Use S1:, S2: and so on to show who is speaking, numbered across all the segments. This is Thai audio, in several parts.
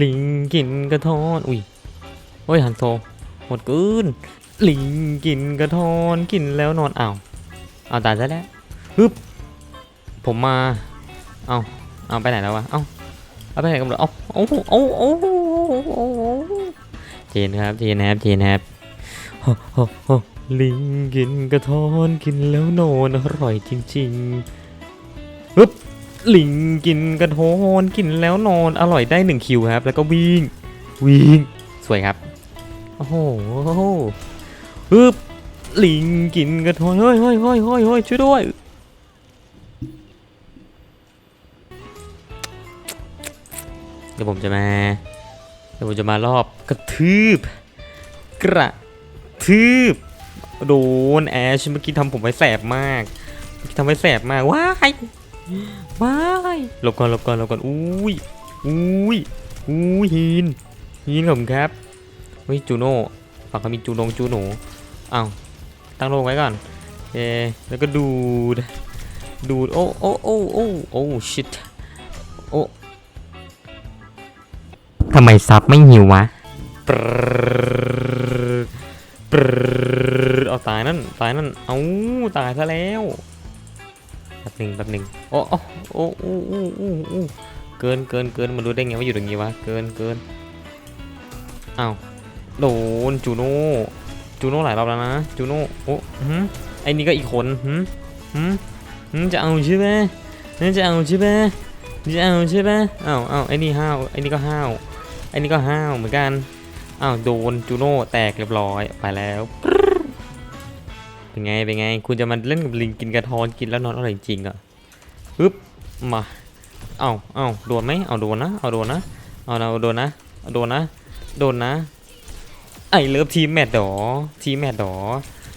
S1: ลิงกินกระท้อนอุ้ยโอ้ยฮันโซหมดกืนลิงกินกระท้อนกินแล้วนอนอ้าวเอาตายซะแล้วฮึบผมมาเอาเอาไปไหนแล้ววะเอาเอาไปไหนกันหมดเอาเอาเอาเอาเอาเจนครับเจนครับเจนครับโอ้โหโอ้ลิงกินกระท้อนกินแล้วนอนอร่อยจริงๆฮึบ ลิงกินกระโทนกินแล้วนอนอร่อยได้หนึ่งคิวครับ แล้วก็วิ่งวิ่งสวยครับ โอ้โหฮึบลิงกินกระโทนเฮ้ยเฮ้ยเฮ้ยเฮ้ยเฮ้ยช่วยด้วยเดี๋ยวผมจะมาเดี๋ยวผมจะมารอบกระทืบ กระทืบโดนแอชเมื่อกี้ทำผมไว้แสบมากทำไว้แสบมากว้าย ว้ายหลบก่อนหลบก่อนหลบก่อนอุ้ยอุ้ยอุ้ยหินหินผมครับเฮ้ยจูโน่ฝั่งเขามีจูนงจูหนูอ้าวตั้งโลงไว้ก่อนเอแล้วก็ดูดดูดโอ้โอ้โอ้โอ้โอ้ชิตโอ้ทำไมซับไม่หิววะปรปรเอาตายนั่นตายนั่นเอาตายซะแล้ว แป๊บหนึ่งแป๊บหนึ่งโอ้โอ้โอ้โอ้โอ้โอ้โอ้เกินเกินเกินมันรู้ได้ไงว่าอยู่ตรงนี้วะเกินเกินอ้าวโดนจูโน่จูโน่หลายรอบแล้วนะจูโน่โอ้หืมไอ้นี่ก็อีกคนหืมหืมหืมจะเอาใช่ไหมหืมจะเอาใช่ไหมจะเอาใช่ไหมอ้าวอ้าวไอ้นี่ห้าวไอ้นี่ก็ห้าวไอ้นี่ก็ห้าวเหมือนกันอ้าวโดนจูโน่แตกเรียบร้อยไปแล้ว เป็นไง เป็นไง คุณจะมาเล่นกับลิงกินกระทอนกินแล้วนอนอร่อยจริงเหรอะปึ๊บ มา เอาเอาโดนไหมเอาโดนนะ เอาโดนนะ เอาเอาโดนนะ เอาโดนนะ โดนนะ ไอเลิฟทีมแมทดอทีมแมทดอ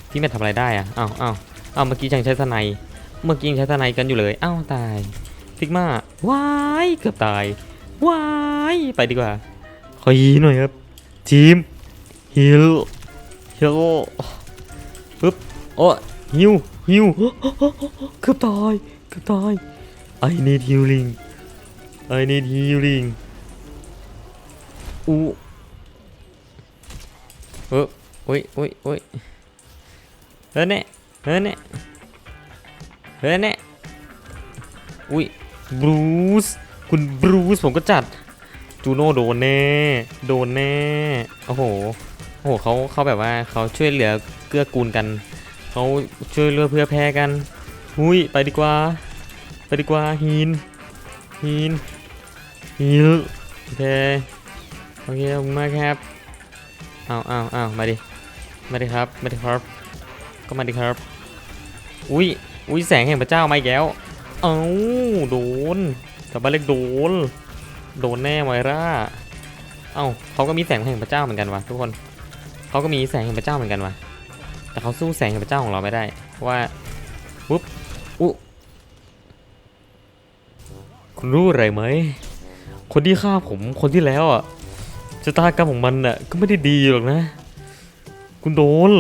S1: ทีมแมททำอะไรได้อะเอาเอาเอาเมื่อกี้ยังใช้สไนด์เมื่อกี้ยังใช้สไนด์กันอยู่เลย เอ้าตายฟิกมาวายเกือบตายวายไปดีกว่า ขอยีหน่อยครับ ทีมฮิลฮิลปึ๊บ โอ้ฮิวฮิวเกือบตายเกือบตาย I need healing I need healing อู้เออโอ้ยโอ้ยโอ้ยเฮ้ยเนี่ยเฮ้ยเนี่ยเฮ้ยเนี่ยอุ้ยบรูซคุณบรูซผมก็จัดจูโน่โดนแน่โดนแน่โอ้โหโอ้โหเขาเขาแบบว่าเขาช่วยเหลือเกื้อกูลกัน เขาช่วยเหลือเพื่อแพ้กันหุยไปดีกว่า ไปดีกว่าหินหินหินโอเคโอเคขอบคุณมากครับเอาเอาเอามาดิมาดิครับมาดิครับ ก็มาดิครับอุ้ยอุ้ยแสงแห่งพระเจ้ามาอีกแล้วเอ้าโดนแต่บ้านเล็กโดนโดนแน่ไวร่าเอ้าเขาก็มีแสงแห่งพระเจ้าเหมือนกันวะทุกคนเขาก็มีแสงแห่งพระเจ้าเหมือนกันวะ แต่เขาสู้แสงพระเจ้าของเราไม่ได้เพราะว่าปุ๊บอุ๊คุณรู้อะไรไหม คนที่ฆ่าผมคนที่แล้วอะชะตากรรมของมันอะก็ไม่ได้ดีหรอกนะ คุณโดน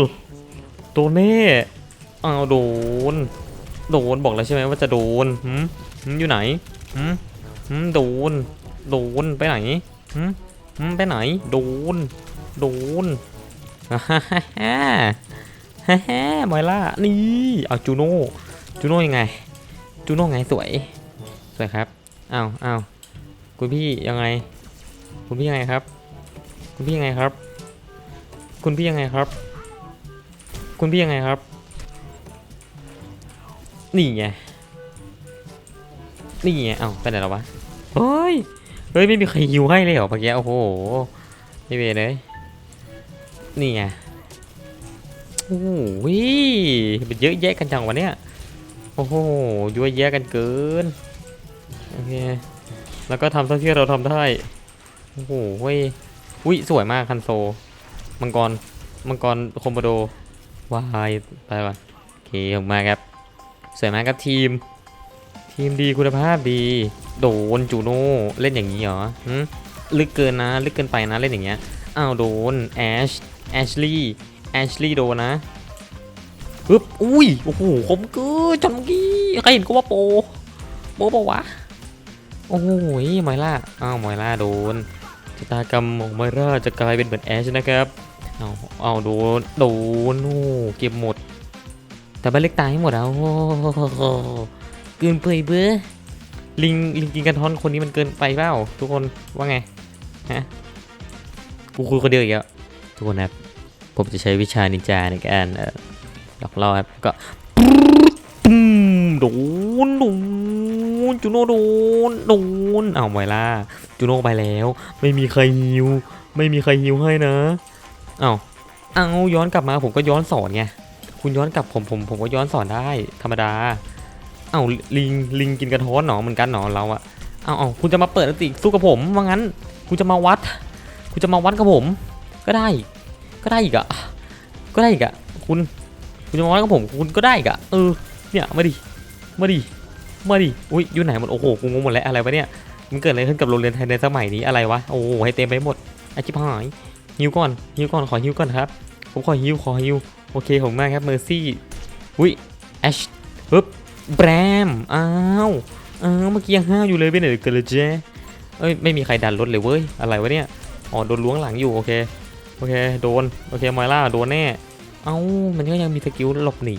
S1: โดนแน่อ้าวโดน โดนบอกแล้วใช่ไหมว่าจะโดนหืมหืมอยู่ไหนหืมหืมโดน โดนไปไหนหืมหืมไปไหน โดน โดนฮ่าฮ่าฮ่า ฮ่าฮ่มอยล่า นี่ เอาจูโน่ จูโน่ยังไง จูโน่ไงสวย สวยครับอ้าวอ้าวคุณพี่ยังไง คุณพี่ยังไงครับ คุณพี่ยังไงครับ คุณพี่ยังไงครับ คุณพี่ยังไงครับ นี่ไง นี่ไง เอ้าไปไหนแล้ววะ เฮ้ย เฮ้ย ไม่มีใครฮิวให้เลยเหรอเมื่อกี้โอ้โห ไม่เวรเลย นี่ไง โอ้โหมันเยอะแยะกันจังวะเนี่ย โอ้โหยั่วแยะกันเกิน โอเค แล้วก็ทำเท่าที่เราทำได้ โอ้โหเว้ยอุ้ยสวยมากคันโซ มังกร มังกรโคมโบโดวายไปว่ะโอเคขอบคุณมาครับ สวยมากครับทีม ทีมดีคุณภาพดี โดนจูโน่เล่นอย่างนี้เหรอลึกเกินนะ ลึกเกินไปนะเล่นอย่างเงี้ย อ้าวโดนแอชแอชลี่ แอชลี่โดนนะปึ๊บอุ้ย โอ้โห คมกินจนเมื่อกี้ใครเห็นก็ว่าโป โปปะวะ โอ้โหมอยล่า อ้าวมอยล่าโดนชะตากรรมของไมราจะกลายเป็นเหมือนแอชนะครับ เอาเอาโดน โดนโอ้เก็บหมด แต่บ้านเล็กตายให้หมดแล้วโอ้โหเกินไปเบ้อลิง ลิงกินกระท้อนคนนี้มันเกินไปเปล่า ทุกคนว่าไง ฮะ กูคุยคนเดียวอีกแล้วทุกคนครับ ผมจะใช้วิชานินจาในการเอ่อหลอกล่อครับก็ตุ้มโดนโดนจูโน่โดนโดนเอาไวล่าจูโน่ไปแล้ว ไม่มีใครฮิว ไม่มีใครฮิวให้นะเอาเอาย้อนกลับมาผมก็ย้อนสอนไงคุณย้อนกลับผมผมผมก็ย้อนสอนได้ ธรรมดาเอาลิงลิงกินกระท้อนหนอเหมือนกันหนอเราอะเอาเอาคุณจะมาเปิดอติสู้กับผมว่างั้น คุณจะมาวัด คุณจะมาวัดกับผม ก็ได้ ก็ได้อีกอะก็ได้อีกอะคุณคุณจะมาวัดกับผมคุณก็ได้อีกอะเออเนี่ยมาดิมาดิมาดิอุ้ยอยู่ไหนหมดโอ้โหกูงงหมดแล้วอะไรวะเนี่ยมันเกิดอะไรขึ้นกับโรงเรียนไทยในสมัยนี้อะไรวะโอ้โหให้เต็มไปหมดอาชิบหายฮิวก่อนฮิวก่อนขอฮิวก่อนครับผมขอฮิวขอฮิวโอเคผมมากครับเมอร์ซี่อุ้ยแอชปึ๊บแบรมอ้าวอ้าวเมื่อกี้ยังห้าวอยู่เลยไปไหนกันเลยเจ๊เอ้ยไม่มีใครดันรถเลยเว้ยอะไรวะเนี่ยอ๋อโดนล้วงหลังอยู่โอเค โอเคโดนโอเคมอยล่าโดนแน่ เอ้ามันก็ยังมีสกิลหลบหนี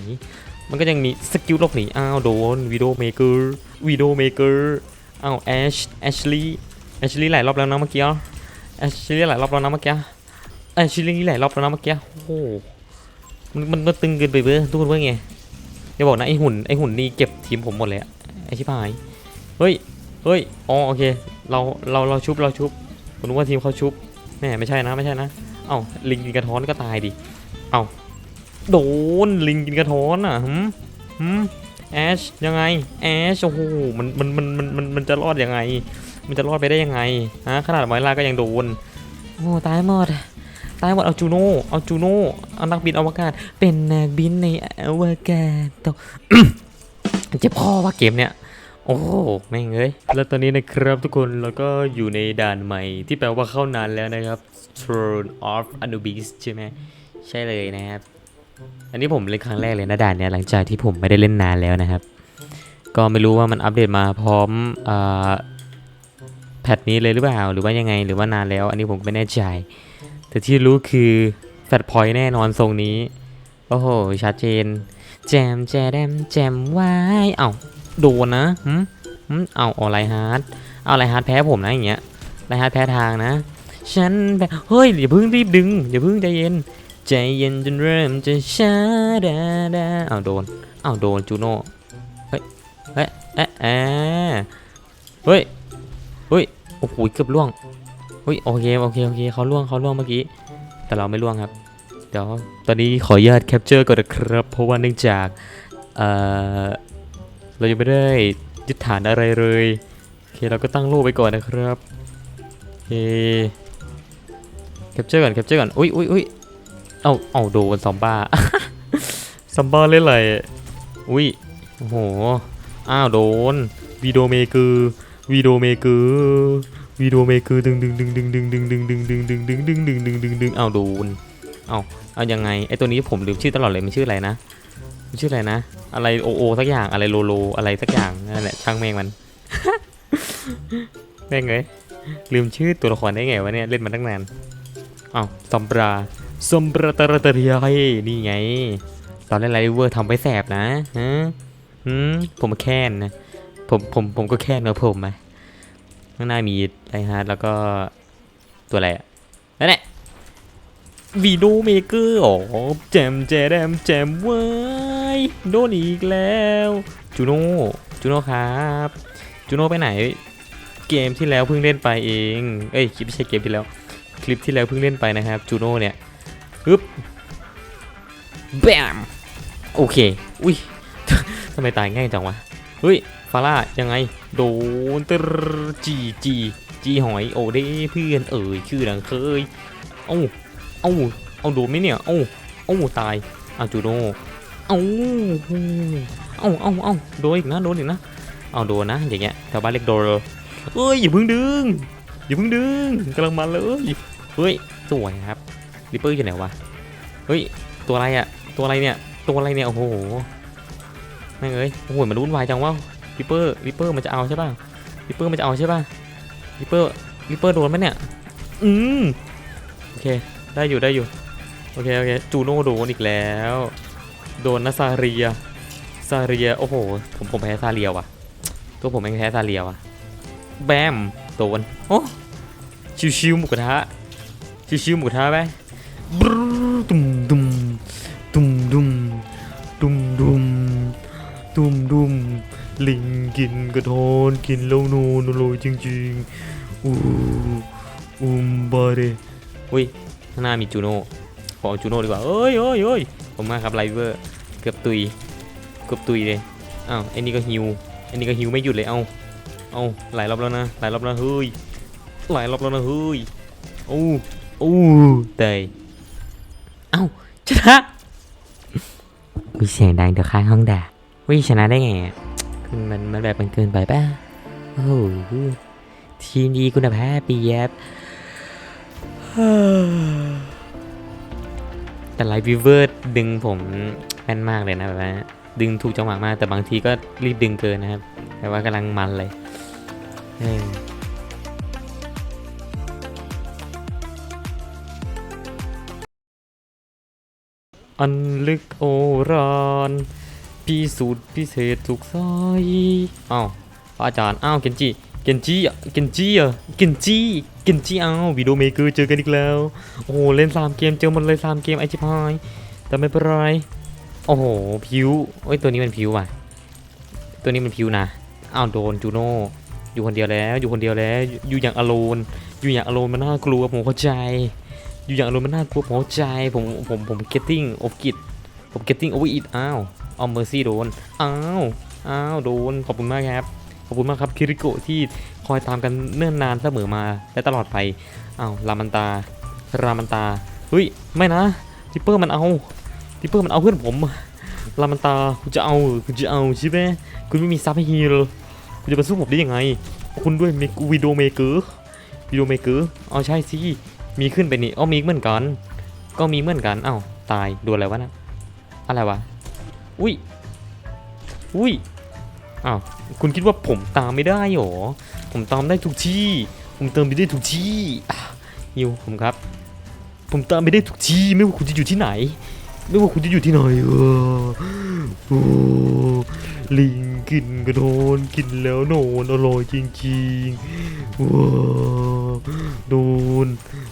S1: มันก็ยังมีสกิลหลบหนีอ้าวโดนวิดโอเมเกอร์วิดโอเมเกอร์อ้าวแอชแอชลีย์แอชลีย์หลายรอบแล้วนะเมื่อกี้แอชลีย์หลายรอบแล้วนะเมื่อกี้แอชลีย์หลายรอบแล้วนะเมื่อกี้โอ้โหมันมันมันตึงเกินไปเบ้อทุกคนว่าไงอย่าบอกนะไอหุ่นไอหุ่นนี่เก็บทีมผมหมดเลยอะไอชิบหายเฮ้ยเฮ้ยอ๋อโอเคเราเราเราชุบเราชุบผมนึกว่าทีมเขาชุบแม่ไม่ใช่นะไม่ใช่นะ เอ้าลิงกินกระท้อนก็ตายดิ เอ้าโดนลิงกินกระท้อนอะหืมหืมแอชยังไงแอชโอ้โหมันมันมันมันมันมันจะรอดยังไง มันจะรอดไปได้ยังไงฮะขนาดไมล่าก็ยังโดนโอ้ตายหมดตายหมดเอาจูโน่เอาจูโน่เอานักบินอวกาศ เป็นนักบินในอวกาศต่อเจ็บคอว่าเกมเนี้ย โอ้โหแม่งเอ้ยแล้วตอนนี้นะครับทุกคนเราก็อยู่ในด่านใหม่ ที่แปลว่าเข้านานแล้วนะครับ Throne of Anubis ใช่ไหมใช่เลยนะครับ อันนี้ผมเล่นครั้งแรกเลยนะด่านเนี้ยหลังจากที่ผมไม่ได้เล่นนานแล้วนะครับ ก็ไม่รู้ว่ามันอัปเดตมาพร้อมอ่าแพทนี้เลยหรือเปล่าหรือว่ายังไงหรือว่านานแล้ว อันนี้ผมไม่แน่ใจ แต่ที่รู้คือแฟตพอยต์แน่นอนทรงนี้ โอ้โหชัดเจน แจมแจดมแจมไว้เอ้า โดนนะหืมหืมเอาเอาไรฮาร์ดเอาไรฮาร์ดแพ้ผมนะอย่างเงี้ยไรฮาร์ดแพ้ทางนะ ฉันแบบเฮ้ยอย่าเพิ่งรีบดึงอย่าเพิ่งใจเย็น ใจเย็นจนเริ่มจะช้าดาดาเอาโดนเอาโดนจูโน่เฮ้ยเฮ้ยเอ๊ะเอ๊ะเฮ้ยเฮ้ยโอ้โหเกือบล่วงเฮ้ยโอเคโอเคโอเคเขาล่วงเขาล่วงเมื่อกี้แต่เราไม่ล่วงครับเดี๋ยวตอนนี้ขออนุญาตแคปเจอร์ก่อนนะครับเพราะว่าเนื่องจากเอ่อ เรายังไม่ได้ยึดฐานอะไรเลยโอเคเราก็ตั้งโล่ไปก่อนนะครับโอเคแคปเจอร์ก่อนแคปเจอร์ก่อนอุ้ยอุ้ยอุ้ยเอาเอาโดนซอมบ้าซอมบ้าเล่นอะไรอุ้ยโอ้โหอ้าวโดนวีโดเมเกอร์วีโดเมเกอร์วีดีโอเมเกอร์ดึงดึงดึงดึงดึงดึงดึงดึงดึงดึงดึงดึงดึงดึงดึงดึงเอาโดนเอาเอายังไงไอตัวนี้ผมลืมชื่อตลอดเลยมันชื่ออะไรนะ มันชื่ออะไรนะ อะไรโอโอสักอย่างอะไรโลโลอะไรสักอย่างนั่นแหละช่างแม่งมันแม่งเลยลืมชื่อตัวละครได้ไงวะเนี่ยเล่นมาตั้งนานอ้าวซอมบราซอมบราตาราตาเรียนี่ไง ตอนเล่นไลเวอร์ทำไว้แสบนะฮะอืมผมแค้นนะผมผมผมก็แค้นนะผมไหมข้างหน้ามีไดฮาร์ดแล้วก็ตัวอะไรอะนั่นแหละวีโดเมเกอร์อ๋อแจมแจแดมแจมไยโดนอีกแล้ว จูโน่จูโน่ครับจูโน่ไปไหน เกมที่แล้วเพิ่งเล่นไปเอง เอ้ยคลิปไม่ใช่เกมที่แล้ว คลิปที่แล้วเพิ่งเล่นไปนะครับจูโน่เนี่ยฮึบแบมโอเค อุ้ยทำไมตายง่ายจังวะเฮ้ยฟาร่ายังไง โดนตรจีจีจีหอยโอเด้เพื่อนเอ่ยชื่อดังเคยเอ้าเอ้าเอาโดนไหมเนี่ยเอ้าเอ้าตายอาจูโด เอาเอาเอาเอาโดนอีกนะโดนอีกนะ เอาโดนนะอย่างเงี้ยแถวบ้านเล็กโดนเลยเอ้ยอย่าเพิ่งดึงอย่าเพิ่งดึงกำลังมาเลยเฮ้ยสวยครับริปเปอร์อยู่ไหนวะเฮ้ยตัวอะไรอะตัวอะไรเนี่ยตัวอะไรเนี่ยโอ้โหแม่งเอ้ยโอ้โหมันวุ่นวายจังวะริปเปอร์ริปเปอร์มันจะเอาใช่ป่ะริปเปอร์มันจะเอาใช่ป่ะริปเปอร์ริปเปอร์โดนไหมเนี่ยอืมโอเคได้อยู่ได้อยู่โอเคโอเคจูโน่โดนอีกแล้ว โดนนะซาเรีย ซาเรีย โอ้โห ผมผมแพ้ซาเรียว่ะ ตัวผมเองแพ้ซาเรียว่ะ แบม โดน โอ้ชิวๆหมูกระทะ ชิวๆหมูกระทะไปตุ้มตุ้มตุ้มตุ้มตุ้มตุ้มตุ้มตุ้มลิงกินกระทอนกินแล้วนูนอร่อยจริงๆอู้อุมบาเรอุ้ยข้างหน้ามีจูโน่ขอจูโน่ดีกว่าเอ้ยเอ้ยเอ้ยผมมาครับไลเวอร์ กือบตุยเกือบตุยเลยอ้าวไอ้นี่ก็ฮิวไอ้นี่ก็ฮิวไม่หยุดเลยเอาเอาหลายรอบแล้วนะหลายรอบแล้วเฮ้ยหลายรอบแล้วนะเฮ้ยโอ้โอ้เตยเอ้าชนะวิเสียงดังเดี๋ยวข้างห้องด่าวิชนะได้ไงอะคือมันมันแบบมันเกินไปป่ะโอ้โหทีมดีคุณภาพปีแยบแต่ไลฟ์วิเวอร์ดึงผม แม่นมากเลยนะแบบว่าดึงถูกจังหวะมากแต่บางทีก็รีบดึงเกินนะครับ แต่ว่ากำลังมันเลยเอออันลึกโอรานพิสูจน์พิเศษทุกสายอ้าวพระอาจารย์อ้าวเกนจิเกนจิอะเกนจิอะเกนจิเกนจิอ้าววิดีโอเมเกอร์เจอกันอีกแล้ว โอ้โหเล่น3เกมเจอหมดเลย3เกมไอจิพายแต่ไม่เป็นไร โอ้โหผิวเอ้ย ตัวนี้มันผิวว่ะ ตัวนี้มันผิวนะ อ้าวโดนจูโน่อยู่คนเดียวแล้ว อยู่คนเดียวแล้ว อยู่อย่างอโลน อยู่อย่างอโลนมันน่ากลัวผมเข้าใจ อยู่อย่างอโลนมันน่ากลัวผมเข้าใจ ผม ผม ผม getting of it ผม getting over it อ้าว เอาเมอร์ซี่โดน อ้าว อ้าว โดน ขอบคุณมากครับ ขอบคุณมากครับ คิริโกะที่คอยตามกันเนิ่นนานเสมอมา และตลอดไป อ้าว รามันตา รามันตา เฮ้ย ไม่นะทิปเปอร์มันเอา ทิปเปอร์มันเอาเพื่อนผมรามันตาคุณจะเอาคุณจะเอาใช่ไหมคุณไม่มีซับให้ฮีลคุณจะมาสู้ผมได้ยังไงคุณด้วยมกวิดีโอเมเกอร์วิดีโอเมเกอร์เอาใช่สิมีขึ้นไปนี่เอมีเหมือนกัน ก็มีเหมือนกันเอ้าตายโดนอะไรวะนะอะไรวะอุ้ยอุ้ยอ้าวคุณคิดว่าผมตามไม่ได้หรอผมตามได้ทุกที่ ผมเติมไปได้ทุกที่อยิวผมครับ ผมตามไปได้ทุกที่ไม่ว่าคุณจะอยู่ที่ไหน ไม่ว่าคุณจะอยู่ที่ไหนเออโอ้ลิงกินกระโดนกินแล้วโนนอร่อยจริงๆว้าโดน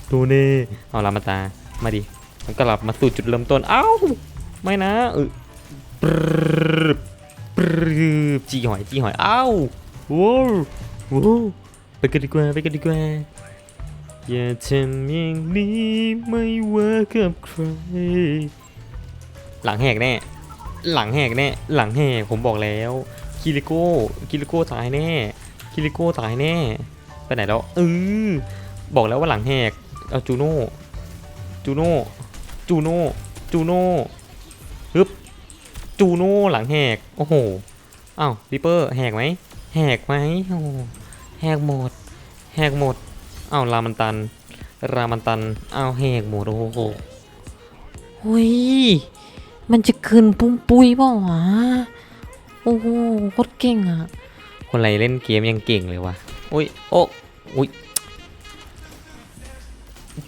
S1: โดนเน่เอาลามาตามาดิมันกลับมาสู่จุดเริ่มต้นเอ้าไม่นะเออปรึบปรึบจีหอยจีหอยเอ้าว้าวว้าวไปกันดีกว่าไปกันดีกว่าอย่าทำอย่างนี้ไม่ว่ากับใคร หลังแหกแน่ หลังแหกแน่ หลังแหกผมบอกแล้ว คิริโก้คิริโก้ตายแน่ คิริโก้ตายแน่ ไปไหนแล้วเออบอกแล้วว่าหลังแหก เอาจูโน่ จูโน่ จูโน่ จูโน่ฮึบ จูโน่หลังแหก โอ้โห อ้าวริปเปอร์แหกไหม แหกไหมโอ้โหแหกหมด แหกหมด อ้าวรามันตัน รามันตัน อ้าวแหกหมดโอ้โห
S2: เฮ้ย มันจะคืนปุ้งปุ้ยเปล่าวะโอ้โหโคตรเก่งอะ
S1: คนไรเล่นเกมยังเก่งเลยวะอุ้ยโอ้อุ้ย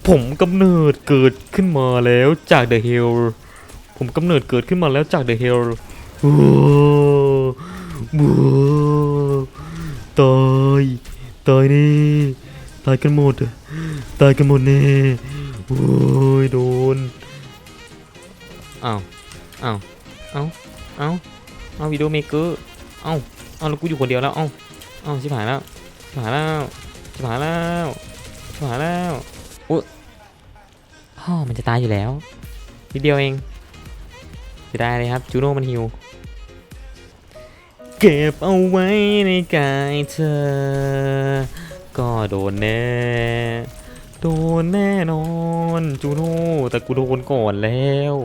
S1: ผมกำเนิดเกิดขึ้นมาแล้วจาก The Hill ผมกำเนิดเกิดขึ้นมาแล้วจาก The Hill ว้าวว้าวตายตายนี่ตายกันหมดตายกันหมดแน่โอ้ยโดนอ้าว อ้าวอ้าวอ้าวอ้าวิดีโอเมเกอร์เอ้าวอ้าแล้วกูอยู่คนเดียวแล้วเอ้าวอ้าชิบหายแล้วชิบหายแล้วชิบหายแล้วชิบหายแล้วโอ้พ่อมันจะตายอยู่แล้วนิดเดียวเองจะได้เลยครับจูโน่มันฮิวเก็บเอาไว้ในกายเธอ ก็โดนแน่โดนแน่นอนจูโน่แต่กูโดนก่อนแล้ว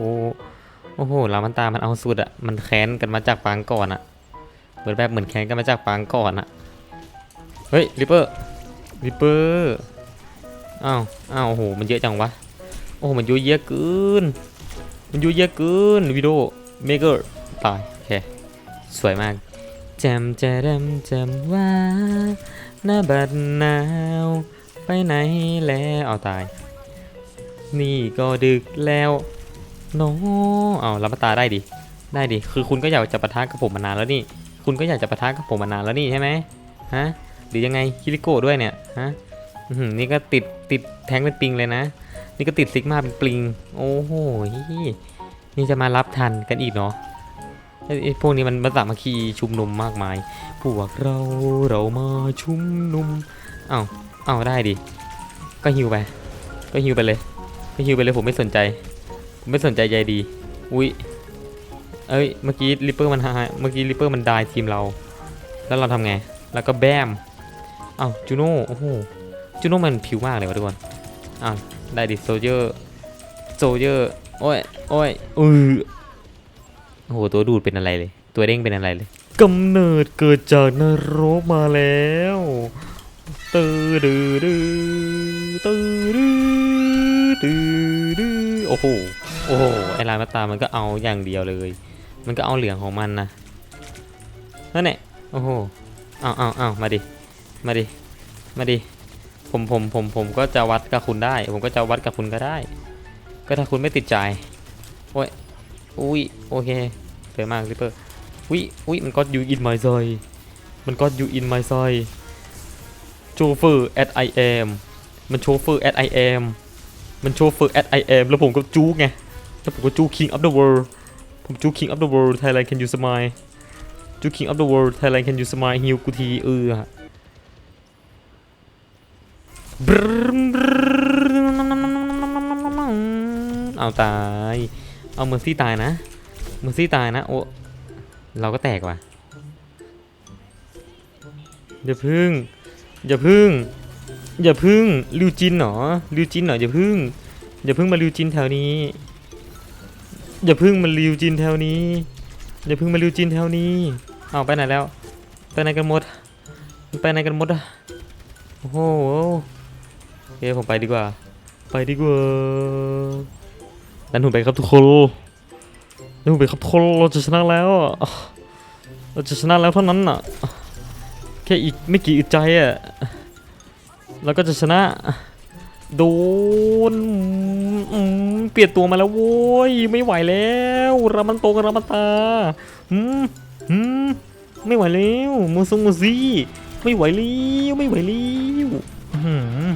S1: โอ้โหลามันตา มันเอาสุดอะมันแค้นกันมาจากปางก่อนอะเหมือนแบบเหมือนแค้นกันมาจากปางก่อนอะเฮ้ยริปเปอร์ริปเปอร์อ้าวอ้าวโอ้โห มันเยอะจังวะ โอ้โห มันเยอะแยอะเกิน มันเยอะแยอะเกินวิดีโอเมเกอร์ตายโอเค สวยมากจำจะรำจำว่าหน้าบัดนาว ไปไหนแล้วเอาตาย นี่ก็ดึกแล้ว เน้อเอารับประตาได้ดิ ได้ดิ คือคุณก็อยากจะปะทะกับผมมานานแล้วนี่ คุณก็อยากจะปะทะกับผมมานานแล้วนี่ใช่ไหมฮะ หรือยังไงคิริโกะด้วยเนี่ย ฮะอื้อหือนี่ก็ติดติดแทงเป็นปิงเลยนะ นี่ก็ติดซิกมาเป็นปิง โอ้โห นี่จะมารับทันกันอีกเนาะไอ้พวกนี้มันมาสามัคคีชุมนุมมากมาย พวกเราเรามาชุมนุม เอ้า เอ้าได้ดิ ก็ฮิวไป ก็ฮิวไปเลย ก็ฮิวไปเลยผมไม่สนใจ ผมไม่สนใจใยดี อุ๊ยเอ้ย เมื่อกี้ริปเปอร์มันหายเมื่อกี้ริปเปอร์มันดายทีมเรา แล้วเราทำไง แล้วก็แบมเอ้าจูโน่ โอ้โห จูโน่มันผิวมากเลยวะทุกคน อ้าว ได้ดิโซเยอร์ โซเยอร์ โอ้ย โอ้ยอือโอ้โห ตัวดูดเป็นอะไรเลย ตัวเด้งเป็นอะไรเลยกำเนิดเกิดจากนรกมาแล้วตือดือดือตือดือดือดือโอ้โห โอ้โหไอ้ลายมาตามันก็เอาอย่างเดียวเลย มันก็เอาเหลืองของมันนะนั่นแหละโอ้โหเอาเอาเอามาดิมาดิมาดิผมผมผมผมก็จะวัดกับคุณได้ ผมก็จะวัดกับคุณก็ได้ ก็ถ้าคุณไม่ติดใจโอ้ยอุ้ยโอเคเยอะมากริปเปอร์อุ้ยอุ้ยมันก็อยู่อินไมซอยมันก็อยู่อินไมซอยโชเฟอร์ at I am มันโชเฟอร์ at I am มันโชเฟอร์ at I am แล้วผมก็จู้ไง แล้วผมก็จู้ king of the world ผมจู้ king of the world Thailand can you smile จู้ king of the world Thailand can you smile ฮิวกูทีเอออะบเอาตาย เอาเมอร์ซี่ตายนะ เมอร์ซี่ตายนะ โอ้ เราก็แตกว่ะ อย่าพึ่ง อย่าพึ่ง อย่าพึ่งริวจินเหรอริวจินเหรออย่าพึ่ง อย่าพึ่งมาริวจินแถวนี้ อย่าพึ่งมาริวจินแถวนี้ อย่าพึ่งมาริวจินแถวนี้ เอาไปไหนแล้ว ไปไหนกันหมด ไปไหนกันหมดอะโอ้โหโอเคผมไปดีกว่า ไปดีกว่าดันหุ่นไปครับทุกคนดันหุ่นไปครับทุกคนเราจะชนะแล้วเราจะชนะแล้วเท่านั้นอะแค่อีกไม่กี่อึดใจอะเราก็จะชนะ โดนเปลี่ยนตัวมาแล้วโว้ยไม่ไหวแล้วรามันโตกับรามันตาอืมอืมไม่ไหวแล้วมูซงมูซี่ไม่ไหวแล้วไม่ไหวแล้วอื้อหือ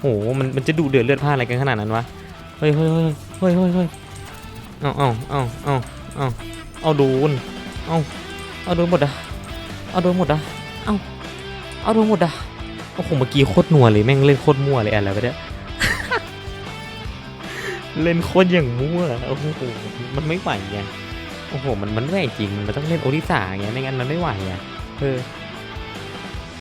S1: โอ้โหมันมันจะดูเดือดเลือดพล่านอะไรกันขนาดนั้นวะเฮ้ยเฮ้ยเฮ้ยเฮ้ยเฮ้ยเอาเอาเอาเอาเอาเอาโดนเอาเอาโดนหมดอะเอาโดนหมดอะเอาโดนหมดอะโอ้โหเมื่อกี้โคตรนัวเลยแม่งเล่นโคตรมั่วเลยอะไรไปเนี่ย เล่นโคตรอย่างมั่วโอ้โหมันไม่ไหวไงโอ้โห มันมันไม่ไหวจริง มันต้องเล่นโอริสาไงไม่งั้นมันไม่ไหวอะเออ